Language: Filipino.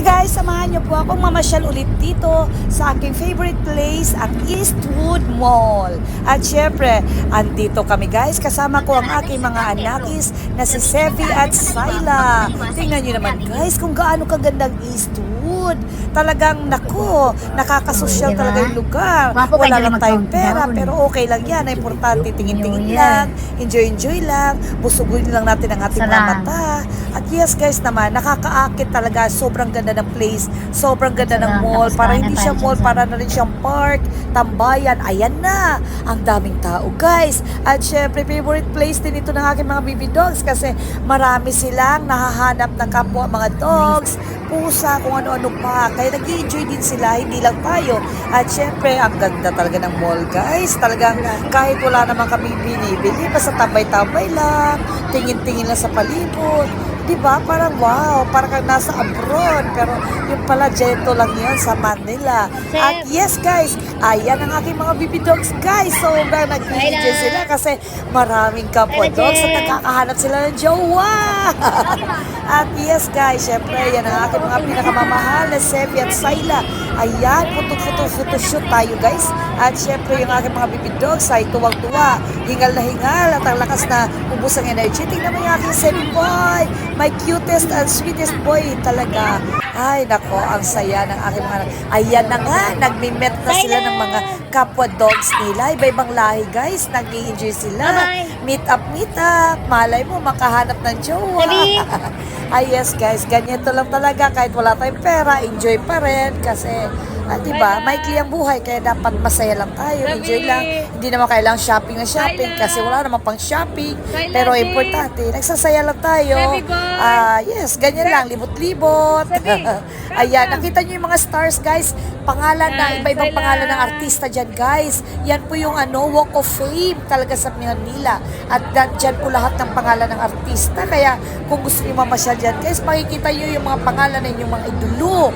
Hey guys, samahan niyo po akong mamasyal ulit dito sa aking favorite place, ang Eastwood Mall. At syempre, andito kami guys, kasama ko ang aking mga anakis na si Sevi at Syla. Tingnan niyo naman guys kung gaano kagandang Eastwood. Talagang, nako, nakakasosyal Diba? talaga yung lugar. Wapo Wala lang tayong pera, pero okay lang yan. Ang importante, tingin-tingin lang, enjoy-enjoy lang, busugin lang natin ang ating mga mata. At yes guys naman, nakakaakit talaga. Sobrang ganda ng place. Sobrang ganda ng Sarap. mall. Para hindi siya mall, para na rin siyang park, tambayan. Ayan na. Ang daming tao guys. At syempre, favorite place din ito ng aking mga baby dogs kasi marami silang nahahanap ng kapwa mga dogs, pusa, kung ano-ano pa. Kaya nag enjoy din sila, hindi lang tayo. At syempre, ang ganda talaga ng mall guys. Talagang kahit wala naman kami binibili, basta tambay-tambay lang, tingin-tingin lang sa palibot. Di ba? Parang wow, parang kang nasa abroad. Pero yung pala, Jento lang yan sa Manila. At yes guys, ayan ang aking mga baby dogs guys. Sobrang nag-enjoy sila kasi maraming kapwa dogs at nakakahanap sila ng jowa. at yes guys, syempre yan ang aking mga pinakamamahal na Sevi at Syla. Ayan, puto-puto-photoshoot tayo guys. At syempre yung aking mga baby dogs ay tuwang-tuwa. Hingal na hingal at ang lakas na ubus ang energy. Tingnan mo yung aking Sevi boy. My cutest and sweetest boy talaga. Ay, nako, ang saya ng aking mga... Ayan na nga, nagmi-met na sila ng mga kapwa dogs nila. Iba-ibang lahi, guys. nag enjoy sila. Meet up, meet up. Malay mo, makahanap ng jowa. Ay, yes, guys. Ganito lang talaga. Kahit wala tayong pera, enjoy pa rin. Kasi, ah, di ba, maikli ang buhay. Kaya dapat masaya lang tayo. Sabi. Enjoy lang. Hindi naman kailangang shopping na shopping. Syla. Kasi wala naman pang shopping. Syla, Pero Sabi. importante, nagsasaya lang tayo. Ah, yes, ganyan lang. Libot-libot. Ayan, nakita niyo yung mga stars, guys. Pangalan na, Yan, iba-ibang pangalan ng artista dyan, guys. Yan po yung ano, Walk of Fame talaga sa Manila. At dyan po lahat ng pangalan ng artista. Kaya kung gusto niyo mamasyal dyan, guys, makikita niyo yung mga pangalan ng inyong mga idolo.